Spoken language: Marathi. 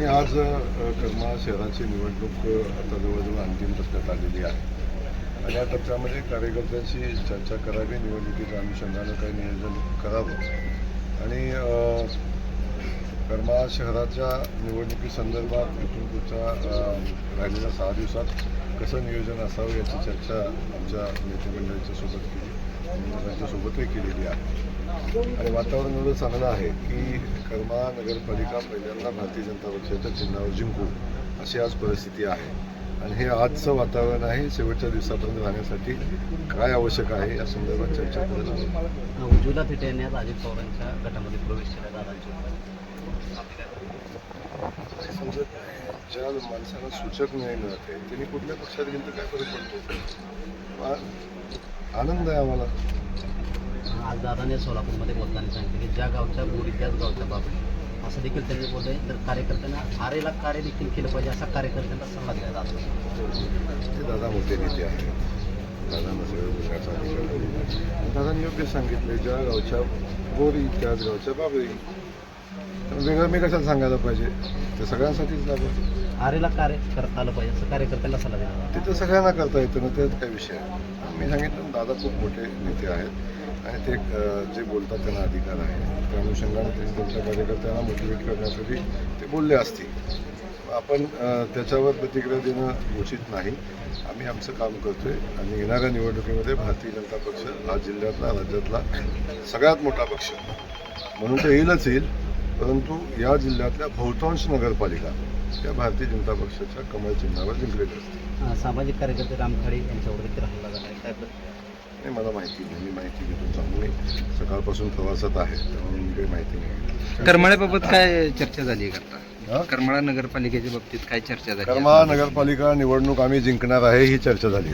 आणि आज अ, शहराची निवडणूक आता जवळजवळ अंतिम टप्प्यात आलेली आहे. आणि या टप्प्यामध्ये कार्यकर्त्यांशी चर्चा करावी निवडणुकीच्या अनुषंगानं काही नियोजन करावं. आणि अ, शहराच्या निवडणुकीसंदर्भात इथून पुढच्या राहिलेल्या सहा दिवसात कसं नियोजन असावं याची चर्चा आमच्या नेतेमंडळीच्या सोबत केली त्यांच्यासोबतही केलेली आहे. आणि वातावरण एवढं चांगलं आहे की करमाळा नगरपालिका पहिल्यांदा भारतीय जनता पक्षाच्या चिन्हावर जिंकू अशी आज परिस्थिती आहे. आणि हे आजचं वातावरण आहे शेवटच्या दिवसापर्यंत राहण्यासाठी काय आवश्यक आहे या संदर्भात चर्चा करत आहोत उज्ज्वला थिटे यांनी आज अजित पवारांच्या गटामध्ये प्रवेश केला दादांच्या समजत नाही ज्या माणसाला सूचक न्याय मिळत आहे त्यांनी कुठल्या पक्षात गेलं तर काय फरक पडतो? आनंद आहे आम्हाला. आज दादाने सोलापूरमध्ये बोलताना सांगितलं की ज्या गावच्या गोडी त्याच गावच्या बाबी. असं देखील त्यांनी बोलले. तर कार्यकर्त्यांना आरेला कार्य देखील केलं पाहिजे असा कार्यकर्त्यांना सल्ला दिला दादा ते दादा मोठे नेते आहेत. दादांना सगळं अधिकार. दादांनी योग्य सांगितले ज्या गावच्या गोरी त्याच गावच्या बाबरी वेगळं मी कशाला सांगायला पाहिजे? ते सगळ्यांसाठीच लागेल. आरेला कार्य करता आलं पाहिजे असं कार्यकर्त्यांना सल्ला दिला ते तर सगळ्यांना करता येतं ना त्यात काय विषय आहे मी सांगितलं दादा खूप मोठे नेते आहेत आणि ते जे बोलतात त्यांना अधिकार आहे. त्या अनुषंगाने ते त्यांच्या कार्यकर्त्यांना मोटिवेट करण्यासाठी ते बोलले असतील. आपण त्याच्यावर प्रतिक्रिया देणं उचित नाही. आम्ही आमचं काम करतोय आणि येणाऱ्या निवडणुकीमध्ये भारतीय जनता पक्ष हा जिल्ह्यातला राज्यातला सगळ्यात मोठा पक्ष. म्हणून तर येईलच येईल परंतु या जिल्ह्यातल्या बहुतांश नगरपालिका त्या भारतीय जनता पक्षाच्या कमळ चिन्हावर जिंकलेल्या असतील. सामाजिक कार्यकर्ते रामखाडे यांच्यावर देखील हल्ला झाला आहे. काय नाही मला माहिती नाही. मी माहिती घेतो. चांगली सकाळपासून प्रवासात आहे. त्यामुळे मी काही माहिती नाही करमाळ्याबाबत काय चर्चा झाली आहे का? आता? करमाळा नगरपालिकेच्या बाबतीत काय चर्चा झाली आहे? करमाळा नगरपालिका निवडणूक आम्ही जिंकणार आहे ही चर्चा झाली